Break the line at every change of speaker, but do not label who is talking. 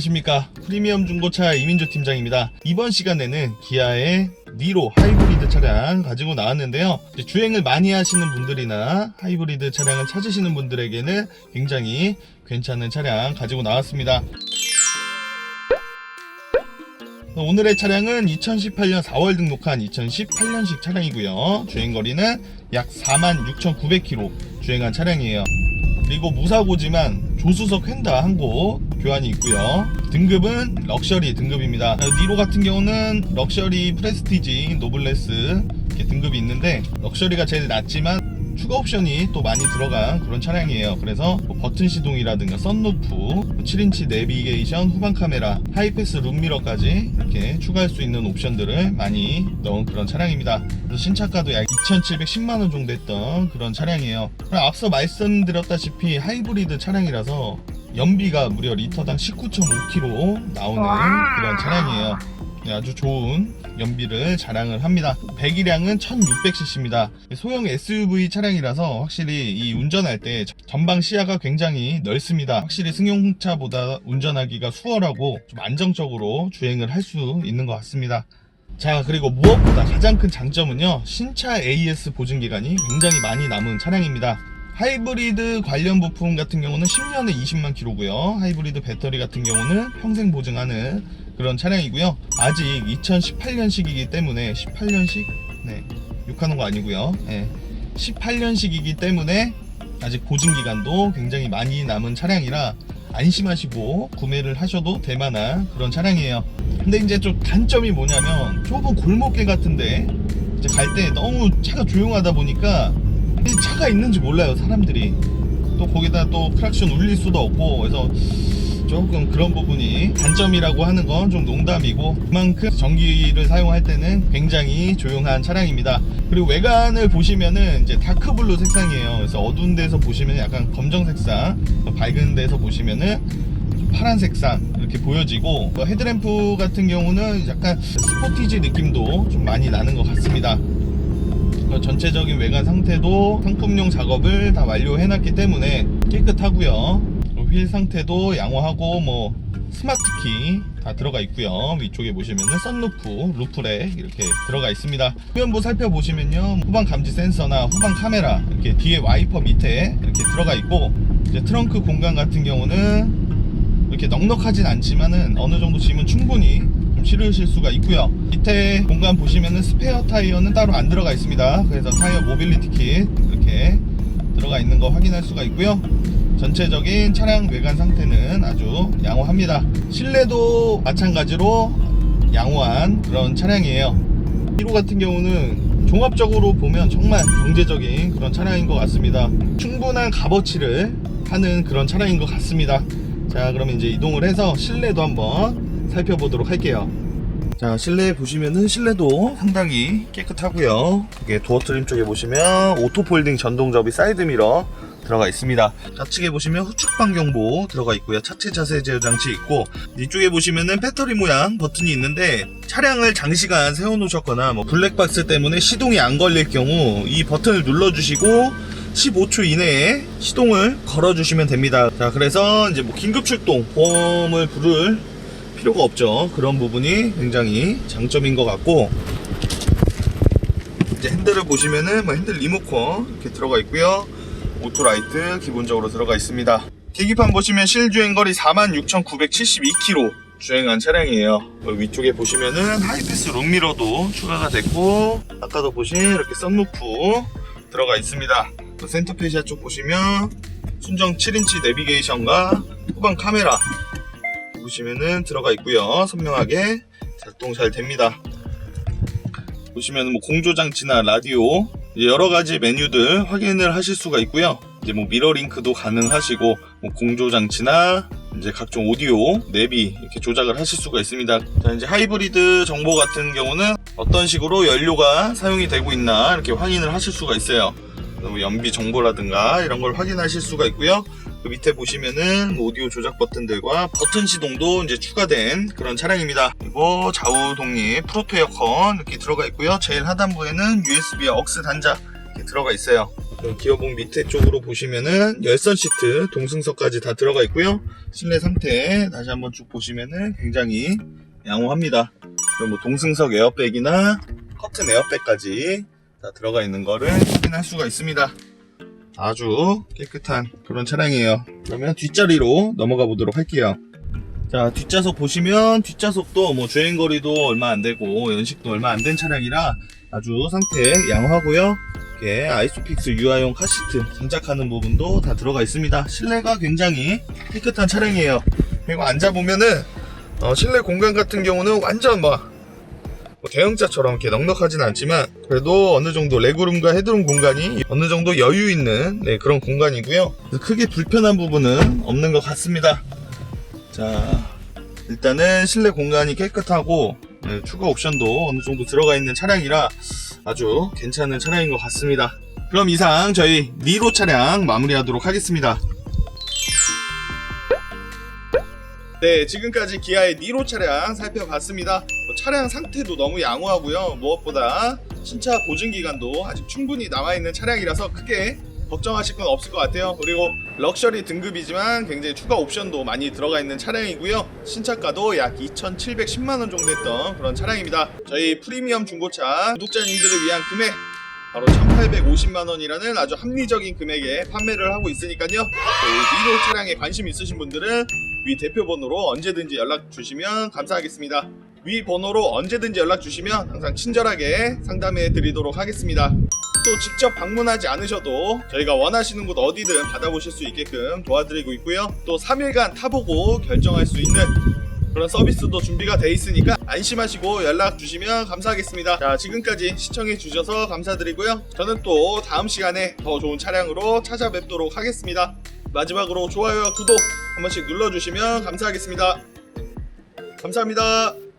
안녕하십니까. 프리미엄 중고차 이민조 팀장입니다. 이번 시간에는 기아의 니로 하이브리드 차량 가지고 나왔는데요. 주행을 많이 하시는 분들이나 하이브리드 차량을 찾으시는 분들에게는 굉장히 괜찮은 차량 가지고 나왔습니다. 오늘의 차량은 2018년 4월 등록한 2018년식 차량이고요. 주행거리는 약 46,900km 주행한 차량이에요. 그리고 무사고지만 조수석 횡다 한 곳 교환이 있고요. 등급은 럭셔리 등급입니다. 니로 같은 경우는 럭셔리 프레스티지 노블레스 등급이 있는데 럭셔리가 제일 낮지만 추가 옵션이 또 많이 들어간 그런 차량이에요. 그래서 뭐 버튼 시동이라든가 썬루프, 7인치 내비게이션, 후방 카메라, 하이패스 룸미러까지 이렇게 추가할 수 있는 옵션들을 많이 넣은 그런 차량입니다. 그래서 신차가도 약 2,710만 원 정도 했던 그런 차량이에요. 앞서 말씀드렸다시피 하이브리드 차량이라서 연비가 무려 리터당 19.5km 나오는 그런 차량이에요. 네, 아주 좋은 연비를 자랑을 합니다. 배기량은 1600cc입니다. 소형 SUV 차량이라서 확실히 이 운전할 때 전방 시야가 굉장히 넓습니다. 확실히 승용차보다 운전하기가 수월하고 좀 안정적으로 주행을 할 수 있는 것 같습니다. 자 그리고 무엇보다 가장 큰 장점은요 신차 AS 보증 기간이 굉장히 많이 남은 차량입니다 하이브리드 관련 부품 같은 경우는 10년에 20만 킬로고요. 하이브리드 배터리 같은 경우는 평생 보증하는 그런 차량이고요. 아직 2018년식이기 때문에 18년식? 네. 욕하는 거 아니고요. 네, 18년식이기 때문에 아직 보증 기간도 굉장히 많이 남은 차량이라 안심하시고 구매를 하셔도 될 만한 그런 차량이에요. 근데 이제 좀 단점이 뭐냐면 좁은 골목길 같은데 이제 갈 때 너무 차가 조용하다 보니까 이 차가 있는지 몰라요 사람들이. 또 거기다 또 크락션 울릴 수도 없고 그래서 조금 그런 부분이 단점이라고 하는 건 좀 농담이고 그만큼 전기를 사용할 때는 굉장히 조용한 차량입니다. 그리고 외관을 보시면은 이제 다크블루 색상이에요. 그래서 어두운 데서 보시면 약간 검정 색상, 밝은 데서 보시면은 좀 파란 색상 이렇게 보여지고 그 헤드램프 같은 경우는 약간 스포티지 느낌도 좀 많이 나는 것 같습니다. 그 전체적인 외관 상태도 상품용 작업을 다 완료해놨기 때문에 깨끗하고요. 휠 상태도 양호하고 뭐 스마트키 다 들어가 있고요. 위쪽에 보시면은 썬루프, 루프렉 이렇게 들어가 있습니다. 후면부 살펴보시면요. 후방 감지 센서나 후방 카메라 이렇게 뒤에 와이퍼 밑에 이렇게 들어가 있고 이제 트렁크 공간 같은 경우는 이렇게 넉넉하진 않지만은 어느 정도 짐은 충분히 좀 실으실 수가 있고요. 밑에 공간 보시면은 스페어 타이어는 따로 안 들어가 있습니다. 그래서 타이어 모빌리티 킷 이렇게 들어가 있는 거 확인할 수가 있고요. 전체적인 차량 외관 상태는 아주 양호합니다. 실내도 마찬가지로 양호한 그런 차량이에요. 1호 같은 경우는 종합적으로 보면 정말 경제적인 그런 차량인 것 같습니다. 충분한 값어치를 하는 그런 차량인 것 같습니다. 자, 그러면 이제 이동을 해서 실내도 한번 살펴보도록 할게요. 자, 실내 보시면은 실내도 상당히 깨끗하고요. 이게 도어 트림 쪽에 보시면 오토 폴딩 전동 접이 사이드 미러 들어가 있습니다. 좌측에 보시면 후측 반경보 들어가 있고요. 차체 자세 제어 장치 있고 이쪽에 보시면은 배터리 모양 버튼이 있는데 차량을 장시간 세워 놓으셨거나 뭐 블랙박스 때문에 시동이 안 걸릴 경우 이 버튼을 눌러 주시고 15초 이내에 시동을 걸어 주시면 됩니다. 자, 그래서 이제 뭐 긴급 출동 보험을 부를 필요가 없죠. 그런 부분이 굉장히 장점인 것 같고 이제 핸들을 보시면은 뭐 핸들 리모컨 이렇게 들어가 있고요. 오토라이트 기본적으로 들어가 있습니다. 계기판 보시면 실주행거리 46,972km 주행한 차량이에요. 위쪽에 보시면은 하이패스 룸미러도 추가가 됐고 아까도 보신 이렇게 썬루프 들어가 있습니다. 또 센터페시아 쪽 보시면 순정 7인치 내비게이션과 후방 카메라 보시면은 들어가 있고요. 선명하게 작동 잘 됩니다. 보시면 뭐 공조 장치나 라디오 여러 가지 메뉴들 확인을 하실 수가 있고요. 이제 뭐 미러 링크도 가능하시고 뭐 공조 장치나 이제 각종 오디오, 내비 이렇게 조작을 하실 수가 있습니다. 자 이제 하이브리드 정보 같은 경우는 어떤 식으로 연료가 사용이 되고 있나 이렇게 확인을 하실 수가 있어요. 뭐 연비 정보라든가 이런 걸 확인하실 수가 있고요. 그 밑에 보시면은 뭐 오디오 조작 버튼들과 버튼 시동도 이제 추가된 그런 차량입니다. 그리고 좌우 독립 프로토 에어컨 이렇게 들어가 있고요. 제일 하단부에는 USB aux 단자 이렇게 들어가 있어요. 그 기어봉 밑에 쪽으로 보시면은 열선 시트 동승석까지 다 들어가 있고요. 실내 상태 다시 한번 쭉 보시면은 굉장히 양호합니다. 그리고 뭐 동승석 에어백이나 커튼 에어백까지 다 들어가 있는 거를 확인할 수가 있습니다. 아주 깨끗한 그런 차량이에요. 그러면 뒷자리로 넘어가 보도록 할게요. 자, 뒷좌석 보시면 뒷좌석도 뭐 주행거리도 얼마 안 되고 연식도 얼마 안 된 차량이라 아주 상태 양호하고요. 이렇게 아이소픽스 유아용 카시트 장착하는 부분도 다 들어가 있습니다. 실내가 굉장히 깨끗한 차량이에요. 그리고 앉아보면은 어, 실내 공간 같은 경우는 완전 막 뭐 대형차처럼 이렇게 넉넉하진 않지만 그래도 어느 정도 레그룸과 헤드룸 공간이 어느 정도 여유 있는 네, 그런 공간이고요. 크게 불편한 부분은 없는 것 같습니다. 자, 일단은 실내 공간이 깨끗하고 네, 추가 옵션도 어느 정도 들어가 있는 차량이라 아주 괜찮은 차량인 것 같습니다. 그럼 이상 저희 니로 차량 마무리하도록 하겠습니다. 네, 지금까지 기아의 니로 차량 살펴봤습니다. 뭐 차량 상태도 너무 양호하고요. 무엇보다 신차 보증 기간도 아직 충분히 남아 있는 차량이라서 크게 걱정하실 건 없을 것 같아요. 그리고 럭셔리 등급이지만 굉장히 추가 옵션도 많이 들어가 있는 차량이고요. 신차가도 약 2,710만 원 정도 했던 그런 차량입니다. 저희 프리미엄 중고차 구독자님들을 위한 금액 바로 1,850만 원이라는 아주 합리적인 금액에 판매를 하고 있으니까요. 저희 니로 차량에 관심 있으신 분들은 위 대표 번호로 언제든지 연락 주시면 감사하겠습니다. 위 번호로 언제든지 연락 주시면 항상 친절하게 상담해 드리도록 하겠습니다. 또 직접 방문하지 않으셔도 저희가 원하시는 곳 어디든 받아보실 수 있게끔 도와드리고 있고요. 또 3일간 타보고 결정할 수 있는 그런 서비스도 준비가 돼 있으니까 안심하시고 연락 주시면 감사하겠습니다. 자, 지금까지 시청해 주셔서 감사드리고요. 저는 또 다음 시간에 더 좋은 차량으로 찾아뵙도록 하겠습니다. 마지막으로 좋아요와 구독 한 번씩 눌러주시면 감사하겠습니다. 감사합니다.